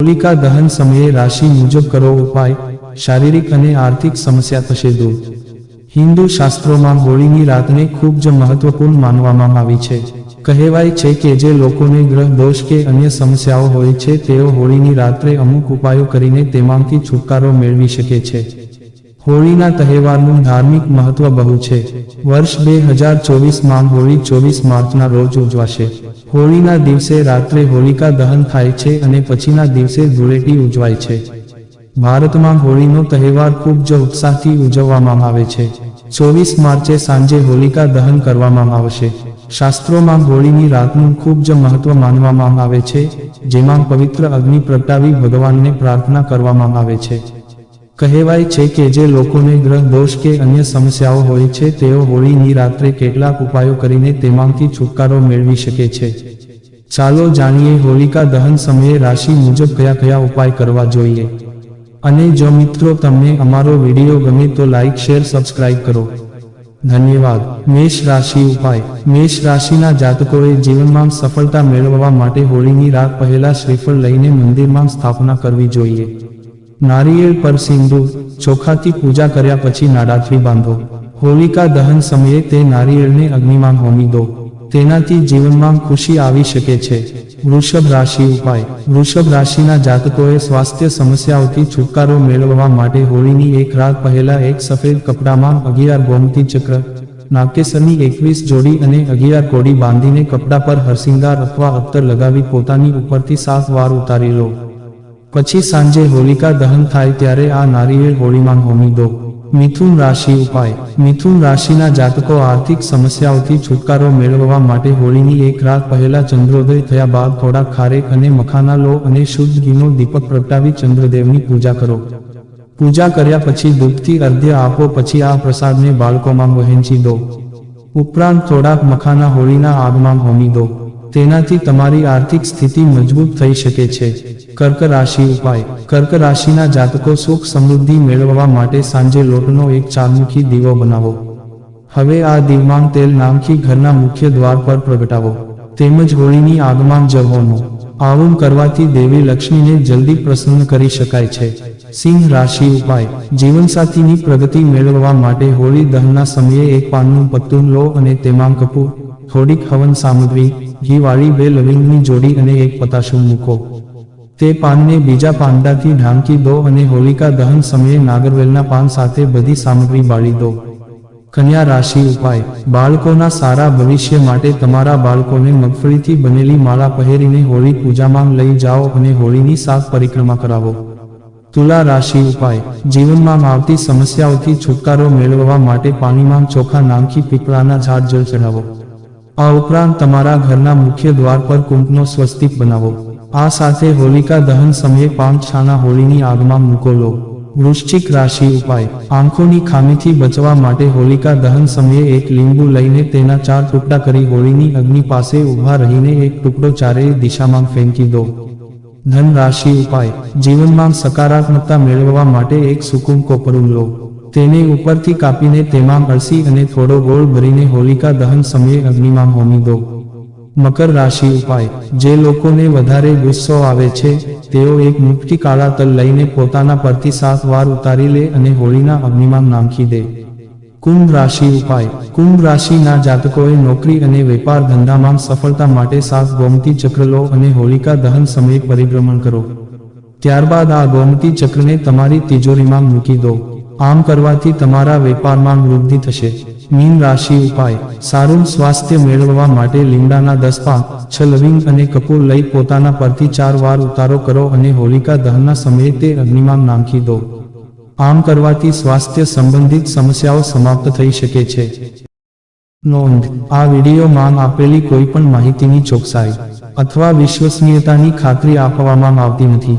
હોલિકા દહન સમયે રાશિ મુજબ કરો ઉપાય, શારીરિક અને આર્થિક સમસ્યા થશે દૂર. હિન્દુ શાસ્ત્રોમાં હોળીની રાતને ખૂબ જ મહત્વપૂર્ણ માનવામાં આવી છે. કહેવાય છે કે જે લોકોને ગ્રહ દોષ કે અન્ય સમસ્યાઓ હોય છે, તેઓ હોળીની રાત્રે અમુક ઉપાયો કરીને તેમાંથી છુટકારો મેળવી શકે છે. હોળીના તહેવારનું ધાર્મિક મહત્વ બહુ છે. વર્ષ બે હજાર ચોવીસમાં હોળી ચોવીસ માર્ચના રોજ ઉજવાશે. હોળીના દિવસે રાત્રે હોલિકા દહન થાય છે અને પછીના દિવસે ધૂળેટી ઉજવાય છે. ભારતમાં હોળીનો તહેવાર ખૂબ જ ઉત્સાહથી ઉજવવામાં આવે છે. ચોવીસ માર્ચે સાંજે હોલિકા દહન કરવામાં આવશે. શાસ્ત્રોમાં હોળીની રાતનું ખૂબ જ મહત્વ માનવામાં આવે છે, જેમાં પવિત્ર અગ્નિ પ્રગટાવી ભગવાનને પ્રાર્થના કરવામાં આવે છે. કહેવાય છે કે જે લોકોને ગ્રહ દોષ કે અન્ય સમસ્યાઓ હોય છે, તેઓ હોળીની રાત્રે કેટલાક ઉપાયો કરીને તેમાંથી છુટકારો મેળવી શકે છે. ચાલો જાણીએ હોલિકા દહન સમયે રાશિ મુજબ કયા કયા ઉપાય કરવા જોઈએ. અને જો મિત્રો તમને અમારો વીડિયો ગમે તો લાઇક શેર, સબસ્ક્રાઇબ કરો. ધન્યવાદ. મેષ રાશિ ઉપાય. મેષ રાશિના જાતકોએ જીવનમાં સફળતા મેળવવા માટે હોળીની રાત પહેલા શ્રીફળ લઈને મંદિરમાં સ્થાપના કરવી જોઈએ. નારિયેળ પર સિંદૂર, ચોખાથી પૂજા કર્યા પછી નાડાથી બાંધો. હોલિકા દહન સમયે તે નારિયેળને અગ્નિમાં હોમી દો. તેનાથી જીવનમાં ખુશી આવી શકે છે. વૃષભ રાશિ ઉપાય. વૃષભ રાશિના જાતકોએ સ્વાસ્થ્ય સમસ્યાઓથી છુટકારો મેળવવા માટે હોળીની એક રાત પહેલા એક સફેદ કપડામાં અગિયાર ગોમતી ચક્ર, નાકેસરની એકવીસ જોડી અને અગિયાર કોડી બાંધીને કપડા પર હરસિંગાર અથવા અત્તર લગાવી પોતાની ઉપરથી સાત વાર ઉતારી લો. પછી સાંજે હોલિકા દહન થાય ત્યારે આ નારિયેળ હોળીમાં હોમી દો. મિથુન રાશિ ઉપાય. મિથુન રાશિના જાતકો આર્થિક સમસ્યાઓથી છુટકારો મેળવવા માટે હોળીની એક રાત પહેલા ચંદ્રોદય થયા બાદ થોડા ખારેક અને મખાના લો અને શુદ્ધ ઘીનો દીપક પ્રગટાવી ચંદ્રદેવની પૂજા કરો. પૂજા કર્યા પછી દૂધથી અર્ધ્ય આપો પછી આ પ્રસાદને બાળકોમાં વહેંચી દો. ઉપરાંત થોડાક મખાના હોળીના આગમાં હોમી દો. તેનાથી તમારી આર્થિક સ્થિતિ મજબૂત થઈ શકે છે. કર્ક રાશિ ઉપાય. કર્ક રાશિના જાતકો સુખ સમૃદ્ધિ મેળવવા માટે સાંજે લોટનો એક ચારમુખી દીવો બનાવો. હવે આ દીવમાં તેલ નામથી ઘરના મુખ્ય દ્વાર પર પ્રગટાવો. તેમજ હોળીની આગમાં જવોનો આવું કરવાથી દેવી લક્ષ્મીને જલ્દી પ્રસન્ન કરી શકાય છે. સિંહ રાશિ ઉપાય. જીવનસાથીની પ્રગતિ મેળવવા માટે હોળી દહનના સમયે એક પાનનું પત્તું લો અને તેમાં કપૂર, થોડીક હવન સામગ્રી ઘીવાળી બે લવિંગની જોડી અને એક પતાશું મૂકો. તે પાનને બીજા પાંદાથી ઢાંકી દો અને હોલિકા દહન સમયે નાગરવેલના પાન સાથે બધી સામગ્રી બાળી દો. કન્યા રાશિ ઉપાય. બાળકોના સારા ભવિષ્ય માટે તમારા બાળકોને મગફળીથી બનેલી માળા પહેરીને હોળી પૂજામાં લઈ જાઓ અને હોળીની સાત પરિક્રમા કરાવો. તુલા રાશિ ઉપાય. જીવનમાં આવતી સમસ્યાઓથી છુટકારો મેળવવા માટે પાણીમાં ચોખા નાંખી પીપળાના ઝાડ જળ ચઢાવો. આ ઉપરાંત તમારા ઘરના મુખ્ય દ્વાર પર કુંભનો સ્વસ્તિક બનાવો. આ સાથે હોલિકા દહન સમયે પાંચ છાના હોળીની આગમાં મૂકો લો. વૃશ્ચિક રાશિ ઉપાય. આંખોની ખામીથી બચવા માટે હોલિકા દહન સમયે એક લીંબુ લઈને તેના ચાર ટુકડા કરી હોળીની અગ્નિ પાસે ઊભા રહીને એક ટુકડો ચારેય દિશામાં ફેંકી દો. ધન રાશિ ઉપાય. જીવનમાં સકારાત્મકતા મેળવવા માટે એક સુકુમ કોપરું લો. તેને ઉપરથી કાપીને તેમાં અળસી અને થોડો ગોળ ભરીને હોલિકા દહન સમયે અગ્નિમાં હોમી દો. મકર રાશિ ઉપાય. જે લોકોને વધારે ગુસ્સો આવે છે, તેઓ એક મુઠ્ઠી કાળા તલ લઈને પોતાના પરથી સાત વાર ઉતારી લે અને હોળીના અગ્નિમાં નાખી દે. કુંભ રાશિ ઉપાય. કુંભ રાશિના જાતકોએ નોકરી અને વેપાર ધંધામાં સફળતા માટે સાત ગોમતી ચક્ર લો અને હોલિકા દહન સમયે પરિભ્રમણ કરો. ત્યારબાદ આ ગોમતી ચક્રને તમારી તિજોરીમાં મૂકી દો. આમ કરવાથી તમારા વેપારમાં વૃદ્ધિ થશે. મીન રાશિ ઉપાય. સારું સ્વાસ્થ્ય મેળવવા માટે લીમડાના દસ પાન છ લવિંગ અને કપૂર લઈ પોતાના પરથી ચાર વાર ઉતારો કરો અને હોલિકા દહનના સમયે તે અગ્નિમાં નાખી દો. આમ કરવાથી સ્વાસ્થ્ય સંબંધિત સમસ્યાઓ સમાપ્ત થઈ શકે છે. નોંધ. આ વિડીયોમાં આપેલી કોઈ પણ માહિતીની ચોકસાઈ અથવા વિશ્વસનીયતાની ખાતરી આપવામાં આવતી નથી.